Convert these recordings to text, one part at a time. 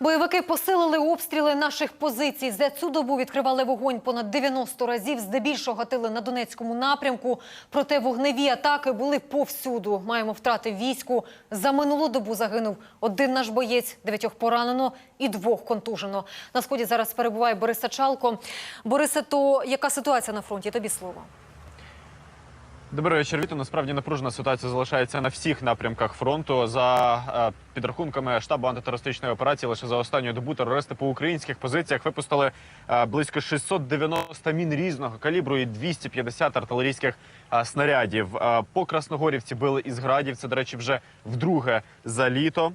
Бойовики посилили обстріли наших позицій. За цю добу відкривали вогонь понад 90 разів. Здебільшого гатили на Донецькому напрямку. Проте вогневі атаки були повсюду. Маємо втрати війську. За минулу добу загинув один наш боєць, дев'ятьох поранено і двох контужено. На сході зараз перебуває Борис Сачалко. Борисе, то яка ситуація на фронті? Тобі слово. Добрий вечір, Віто. Насправді напружена ситуація залишається на всіх напрямках фронту. За е, підрахунками штабу антитерористичної операції, лише за останню добу терористи по українських позиціях випустили е, близько 690 мін різного калібру і 250 артилерійських е, снарядів. По Красногорівці били із градів. Це, до речі, вже вдруге за літо.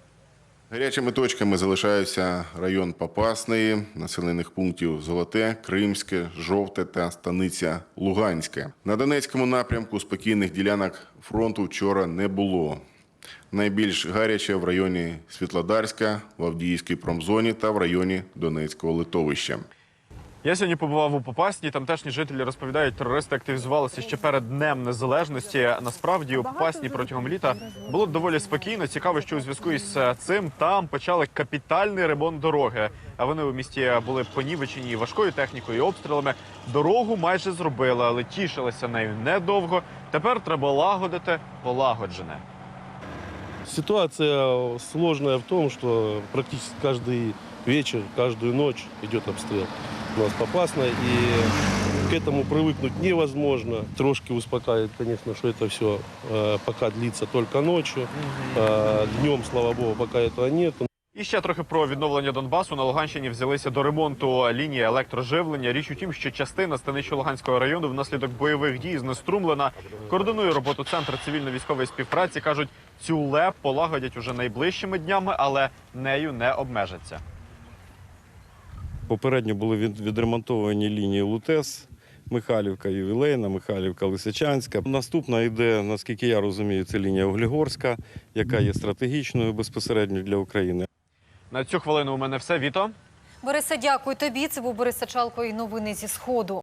Гарячими точками залишаються район Попасної, населених пунктів Золоте, Кримське, Жовте та станиця Луганське. На Донецькому напрямку спокійних ділянок фронту вчора не було. Найбільш гаряче в районі Світлодарська, в Авдіївській промзоні та в районі Донецького литовища. Я сьогодні побував у Попасні. Тамтешні жителі розповідають, терористи активізувалися ще перед днем незалежності. Насправді у Попасні протягом літа було доволі спокійно. Цікаво, що у зв'язку із цим там почали капітальний ремонт дороги. А вони у місті були понівечені важкою технікою і обстрілами. Дорогу майже зробили, але тішилися нею недовго. Тепер треба лагодити полагоджене. Ситуация сложная в том, что практически каждый вечер, каждую ночь идет обстрел. У нас попасно, и к этому привыкнуть невозможно. Трошки успокаивает, конечно, что это все пока длится только ночью. Э, днем, слава богу, пока этого нет. І ще трохи про відновлення Донбасу. На Луганщині взялися до ремонту лінії електроживлення. Річ у тім, що частина Станично-Луганського району внаслідок бойових дій знеструмлена. Координує роботу центр цивільно-військової співпраці. кажуть, цю ЛЕП полагодять уже найближчими днями, але нею не обмежаться. Попередньо були відремонтовані лінії ЛУТЕС, Михайлівка, Ювілейна, Михайлівка, Лисичанська. Наступна йде, наскільки я розумію, це лінія Углігорська, яка є стратегічною безпосередньо для України. На цю хвилину у мене все. Віто. Борисе, дякую тобі. Це був Борис Сачалко і новини зі Сходу.